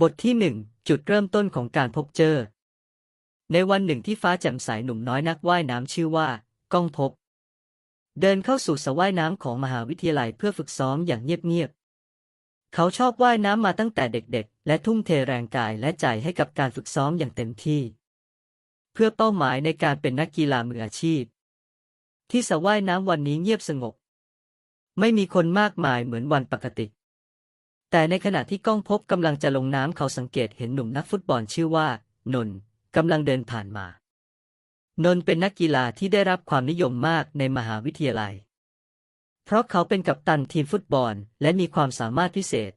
บทที่หนึ่งจุดเริ่มต้นของการพบเจอ ในวันหนึ่งที่ฟ้าแจ่มใสหนุ่มน้อยนักว่ายน้ำชื่อว่า ก้องพบ เดินเข้าสู่สระว่ายน้ำของมหาวิทยาลัยเพื่อฝึกซ้อมอย่างเงียบๆ เขาชอบว่ายน้ำมาตั้งแต่เด็กๆ และทุ่มเทแรงกายและใจให้กับการฝึกซ้อมอย่างเต็มที่ เพื่อเป้าหมายในการเป็นนักกีฬามืออาชีพ ที่สระว่ายน้ำวันนี้เงียบสงบ ไม่มีคนมากมายเหมือนวันปกติ แต่ในขณะที่ก้องพบกำลังจะลงน้ำเขาสังเกตเห็นหนุ่มนักฟุตบอลชื่อว่า นนท์กำลังเดินผ่านมา นนท์เป็นนักกีฬาที่ได้รับความนิยมมากในมหาวิทยาลัย เพราะเขาเป็นกัปตันทีมฟุตบอลและมีความสามารถพิเศษ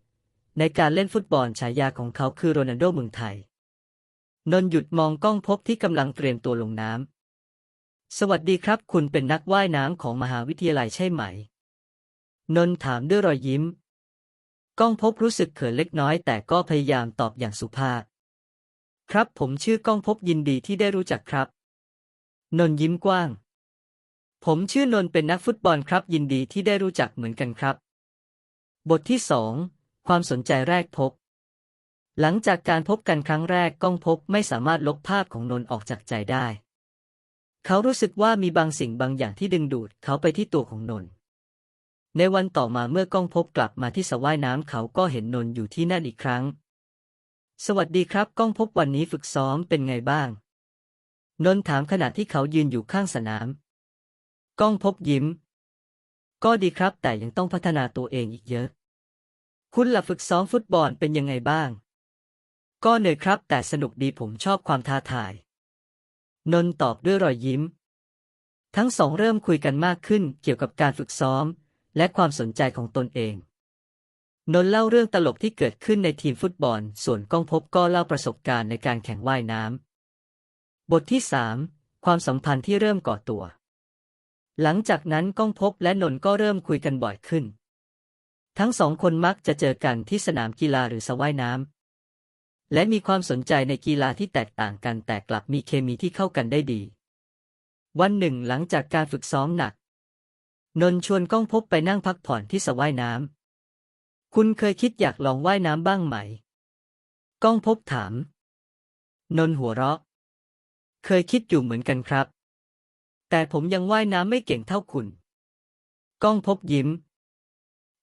ในการเล่นฟุตบอลฉายาของเขาคือโรนัลโดเมืองไทย นนท์หยุดมองก้องพบที่กำลังเตรียมตัวลงน้ำสวัสดีครับ คุณเป็นนักว่ายน้ำของมหาวิทยาลัยใช่ไหม นนท์ถามด้วยรอยยิ้ม ก้องพบรู้สึกเขินเล็กน้อยแต่ก็พยายามตอบอย่างสุภาพ ครับผมชื่อก้องพบยินดีที่ได้รู้จักครับ นนยิ้มกว้าง ผมชื่อนนเป็นนักฟุตบอลครับยินดีที่ได้รู้จักเหมือนกันครับ บทที่สองความสนใจแรกพบ หลังจากการพบกันครั้งแรกก้องพบไม่สามารถลบภาพของนนออกจากใจได้ เขารู้สึกว่ามีบางสิ่งบางอย่างที่ดึงดูดเขาไปที่ตัวของนนท์ ในวันต่อมาเมื่อก้องพบกลับมาที่สระว่ายน้ำเขาก็เห็นนนท์อยู่ที่นั่นอีกครั้ง สวัสดีครับ ก้องพบวันนี้ฝึกซ้อมเป็นไงบ้าง นนท์ถามขณะที่เขายืนอยู่ข้างสนาม ก้องพบยิ้ม ก็ดีครับแต่ยังต้องพัฒนาตัวเองอีกเยอะ คุณลับฝึกซ้อมฟุตบอลเป็นยังไงบ้าง ก็เหนื่อยครับ แต่สนุกดีผมชอบความท้าทาย นนท์ตอบด้วยรอยยิ้ม ทั้งสองเริ่มคุยกันมากขึ้นเกี่ยวกับการฝึกซ้อม และความสนใจของตนเอง นนท์เล่าเรื่องตลกที่เกิดขึ้นในทีมฟุตบอล ส่วนก้องพบก็เล่าประสบการณ์ในการแข่งว่ายน้ำ บทที่สามความสัมพันธ์ที่เริ่มก่อตัว หลังจากนั้นก้องพบและนนท์ก็เริ่มคุยกันบ่อยขึ้น ทั้งสองคนมักจะเจอกันที่สนามกีฬาหรือสระว่ายน้ำ และมีความสนใจในกีฬาที่แตกต่างกันแต่กลับมีเคมีที่เข้ากันได้ดีวันหนึ่งหลังจากการฝึกซ้อมหนัก นนชวนก้องพบไปนั่งพักผ่อนที่สระว่ายน้ำ คุณเคยคิดอยากลองว่ายน้ำบ้างไหม ก้องพบถาม นนหัวเราะ เคยคิดอยู่เหมือนกันครับ แต่ผมยังว่ายน้ำไม่เก่งเท่าคุณ ก้องพบยิ้ม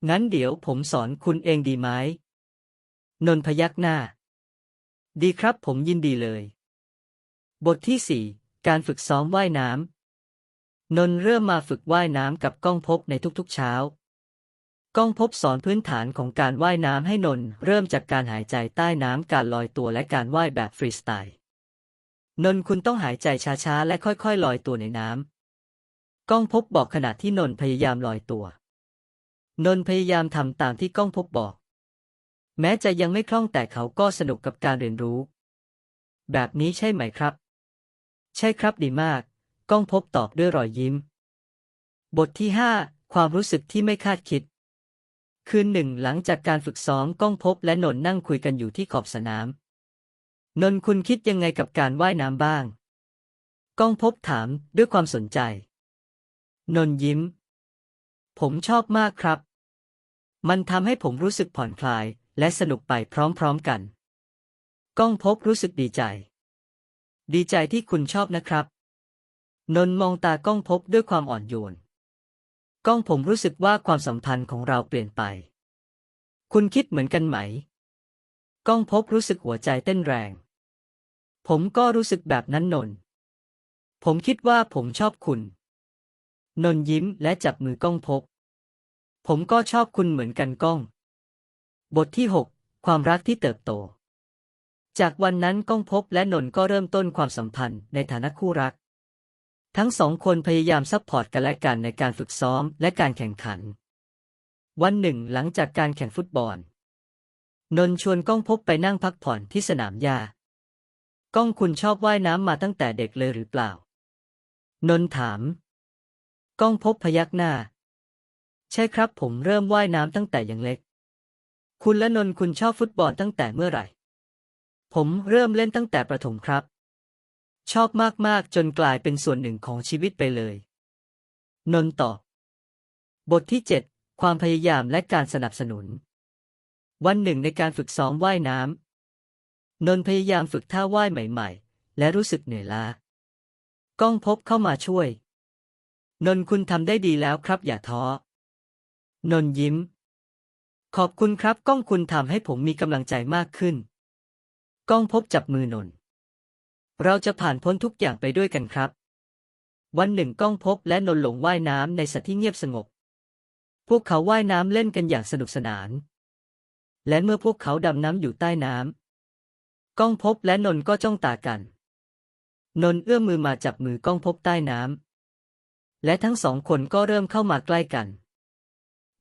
งั้นเดี๋ยวผมสอนคุณเองดีไหม นนพยักหน้า ดีครับผมยินดีเลย บทที่สี่การฝึกซ้อมว่ายน้ำ นนเริ่มมาฝึกว่ายน้ำกับก้องพบในทุกๆเช้า ก้องพบสอนพื้นฐานของการว่ายน้ำให้นนเริ่มจากการหายใจใต้น้ำการลอยตัวและการว่ายแบบฟรีสไตล์ นนคุณต้องหายใจช้าๆ และค่อยๆ ลอยตัวในน้ำก้องพบบอกขณะที่นนพยายามลอยตัวนนพยายามทำตามที่ก้องพบบอก แม้จะยังไม่คล่องแต่เขาก็สนุกกับการเรียนรู้ แบบนี้ใช่ไหมครับ ใช่ครับดีมาก ก้องพบตอบด้วยรอยยิ้ม บทที่ห้าความรู้สึกที่ไม่คาดคิด คืนหนึ่งหลังจากการฝึกซ้อมก้องพบและนนนั่งคุยกันอยู่ที่ขอบสนาม นนคุณคิดยังไงกับการว่ายน้ำบ้าง ก้องพบถามด้วยความสนใจ นนยิ้ม ผมชอบมากครับ มันทำให้ผมรู้สึกผ่อนคลายและสนุกไปพร้อมๆกัน ก้องพบรู้สึกดีใจ ดีใจที่คุณชอบนะครับ นนมองตาก้องพบด้วยความอ่อนโยน ก้องผมรู้สึกว่าความสัมพันธ์ของเราเปลี่ยนไป คุณคิดเหมือนกันไหม ก้องพบรู้สึกหัวใจเต้นแรง ผมก็รู้สึกแบบนั้นนน ผมคิดว่าผมชอบคุณ นนยิ้มและจับมือก้องพบ ผมก็ชอบคุณเหมือนกันก้อง บทที่ 6 ความรักที่เติบโตจากวันนั้นก้องพบและนนก็เริ่มต้นความสัมพันธ์ในฐานะคู่รัก ทั้งสองคนพยายามซัพพอร์ตกันและกันในการฝึกซ้อมและการแข่งขัน วันหนึ่งหลังจากการแข่งฟุตบอล นนท์ชวนก้องพบไปนั่งพักผ่อนที่สนามหญ้าก้องคุณชอบว่ายน้ำมาตั้งแต่เด็กเลยหรือเปล่า นนท์ถาม ก้องพบพยักหน้า ใช่ครับผมเริ่มว่ายน้ำตั้งแต่ยังเล็ก คุณและนนท์คุณชอบฟุตบอลตั้งแต่เมื่อไหร่ ผมเริ่มเล่นตั้งแต่ประถมครับ ชอบมากๆ จนกลายเป็นส่วนหนึ่งของชีวิตไปเลย นนท์ตอบบทที่ 7 ความพยายามและการสนับสนุน วันหนึ่งในการฝึกซ้อมว่ายน้ำนนท์พยายามฝึกท่าว่ายใหม่ ๆ และรู้สึกเหนื่อยล้าก้องพบเข้ามาช่วย นนท์คุณทำได้ดีแล้วครับอย่าท้อ นนท์ยิ้ม ขอบคุณครับก้องคุณทำให้ผมมีกำลังใจมากขึ้น ก้องพบจับมือนนท์ เราจะผ่านพ้นทุกอย่างไปด้วยกันครับ วันหนึ่งก้องพบและนนหลงว่ายน้ำในสระที่เงียบสงบ พวกเขาว่ายน้ำเล่นกันอย่างสนุกสนาน และเมื่อพวกเขาดำน้ำอยู่ใต้น้ำก้องพบและนนก็จ้องตากัน นนเอื้อมมือมาจับมือก้องพบใต้น้ำและทั้งสองคนก็เริ่มเข้ามาใกล้กัน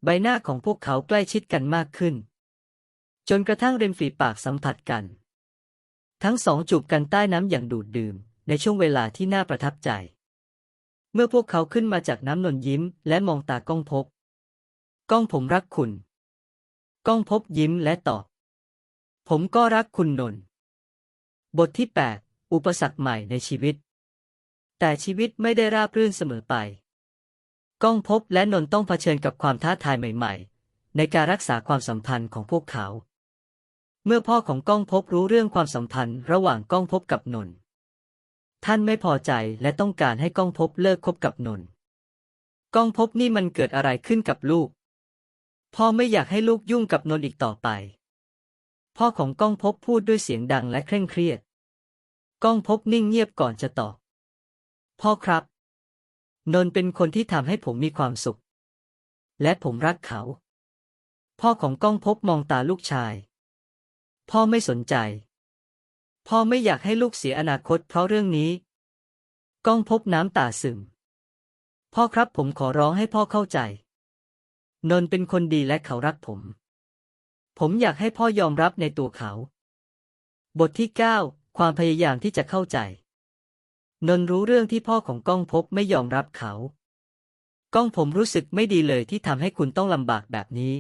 ใบหน้าของพวกเขาใกล้ชิดกันมากขึ้น จนกระทั่งริมฝีปากสัมผัสกัน ทั้งสองจูบกันใต้น้ำอย่างดูดดื่ม ในช่วงเวลาที่น่าประทับใจ เมื่อพวกเขาขึ้นมาจากน้ำนนยิ้ม และมองตาก้องพบ ก้องผมรักคุณ ก้องพบยิ้มและตอบ ผมก็รักคุณนน บทที่ 8 อุปสรรคใหม่ในชีวิต แต่ชีวิตไม่ได้ราบรื่นเสมอไป ก้องพบและนนต้องเผชิญกับความท้าทายใหม่ ๆ ในการรักษาความสัมพันธ์ของพวกเขา เมื่อพ่อของก้องพบรู้เรื่องความสัมพันธ์ระหว่างก้องพบกับนนท์ท่านไม่พอใจและต้องการให้ก้องพบเลิกคบกับนนท์ก้องพบนี่มันเกิดอะไรขึ้นกับลูก พ่อไม่อยากให้ลูกยุ่งกับนนท์อีกต่อไป พ่อของก้องพบพูดด้วยเสียงดังและเคร่งเครียด ก้องพบนิ่งเงียบก่อนจะตอบ พ่อครับ นนท์เป็นคนที่ทำให้ผมมีความสุข และผมรักเขา พ่อของก้องพบมองตาลูกชาย พ่อไม่สนใจ พ่อไม่อยากให้ลูกเสียอนาคตเพราะเรื่องนี้ ก้องพบน้ำตาซึม พ่อครับผมขอร้องให้พ่อเข้าใจ นนท์เป็นคนดีและเขารักผม ผมอยากให้พ่อยอมรับในตัวเขา บทที่ 9 ความพยายามที่จะเข้าใจ นนท์รู้เรื่องที่พ่อของก้องพบไม่ยอมรับเขาก้องผมรู้สึกไม่ดีเลยที่ทำให้คุณต้องลำบากแบบนี้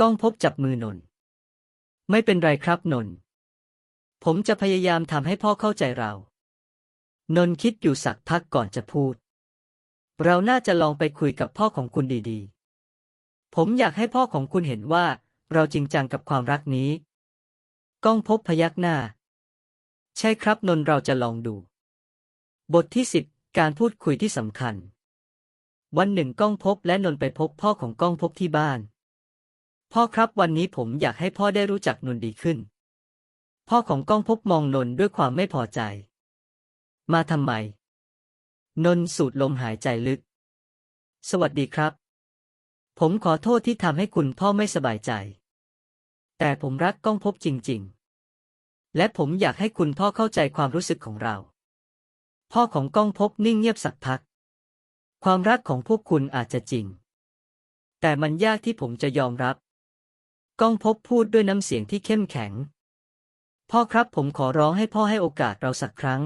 ก้องพบจับมือนนท์ ไม่เป็นไรครับนน ผมจะพยายามทำให้พ่อเข้าใจเรา นนคิดอยู่สักพักก่อนจะพูด เราน่าจะลองไปคุยกับพ่อของคุณดีๆ ผมอยากให้พ่อของคุณเห็นว่า เราจริงจังกับความรักนี้ ก้องพบพยักหน้า ใช่ครับนนเราจะลองดู บทที่สิบการพูดคุยที่สำคัญ วันหนึ่งก้องพบและนนไปพบพ่อของก้องพบที่บ้าน พ่อครับวันนี้ผมอยากให้พ่อได้รู้จักนนท์ดีขึ้น พ่อของก้องพบมองนนท์ด้วยความไม่พอใจ มาทำไม นนท์สูดลมหายใจลึก สวัสดีครับ ผมขอโทษที่ทำให้คุณพ่อไม่สบายใจ แต่ผมรักก้องพบจริง ๆ และผมอยากให้คุณพ่อเข้าใจความรู้สึกของเรา พ่อของก้องพบนิ่งเงียบสักพัก ความรักของพวกคุณอาจจะจริง แต่มันยากที่ผมจะยอมรับ ก้องพบพูดด้วยน้ำเสียงที่เข้มแข็ง พ่อครับผมขอร้องให้พ่อให้โอกาสเราสักครั้ง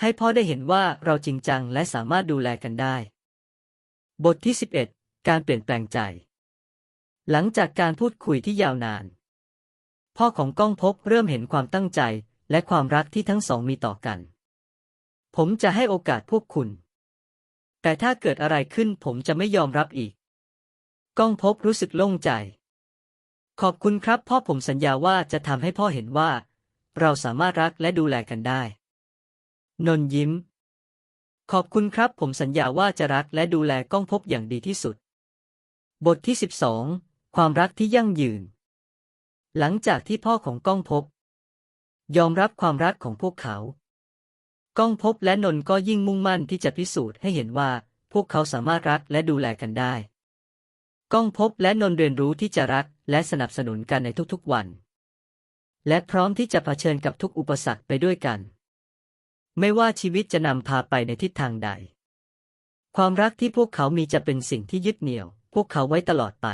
ให้พ่อได้เห็นว่าเราจริงจังและสามารถดูแลกันได้ บทที่ 11 การเปลี่ยนแปลงใจ หลังจากการพูดคุยที่ยาวนาน พ่อของก้องพบเริ่มเห็นความตั้งใจและความรักที่ทั้งสองมีต่อกัน ผมจะให้โอกาสพวกคุณ แต่ถ้าเกิดอะไรขึ้นผมจะไม่ยอมรับอีก ก้องพบรู้สึกโล่งใจ ขอบคุณครับพ่อผมสัญญาว่าจะทำให้พ่อเห็นว่า เราสามารถรักและดูแลกันได้ นนท์ยิ้ม ขอบคุณครับผมสัญญาว่าจะรักและดูแลก้องพบอย่างดีที่สุด บทที่ 12 ความรักที่ยั่งยืน หลังจากที่พ่อของก้องพบ ยอมรับความรักของพวกเขา ก้องพบและนนท์ก็ยิ่งมุ่งมั่นที่จะพิสูจน์ให้เห็นว่า พวกเขาสามารถรักและดูแลกันได้ ก้องพบและนนเรียนรู้ที่จะรักและสนับสนุนกันในทุกๆวัน และพร้อมที่จะเผชิญกับทุกอุปสรรคไปด้วยกัน ไม่ว่าชีวิตจะนำพาไปในทิศทางใด ความรักที่พวกเขามีจะเป็นสิ่งที่ยึดเหนี่ยว พวกเขาไว้ตลอดไป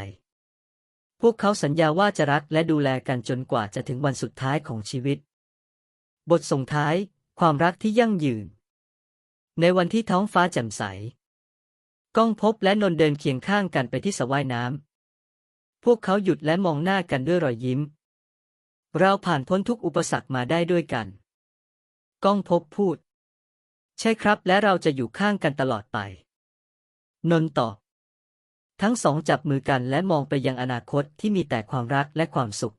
พวกเขาสัญญาว่าจะรักและดูแลกันจนกว่าจะถึงวันสุดท้ายของชีวิต บทส่งท้าย ความรักที่ยั่งยืน ในวันที่ท้องฟ้าแจ่มใส ก้องพบและนนเดินเคียงข้างกันไปที่สระว่ายน้ำ พวกเขาหยุดและมองหน้ากันด้วยรอยยิ้ม เราผ่านพ้นทุกอุปสรรคมาได้ด้วยกัน ก้องพบพูด ใช่ครับและเราจะอยู่ข้างกันตลอดไป นนตอบ ทั้งสองจับมือกันและมองไปยังอนาคตที่มีแต่ความรักและความสุข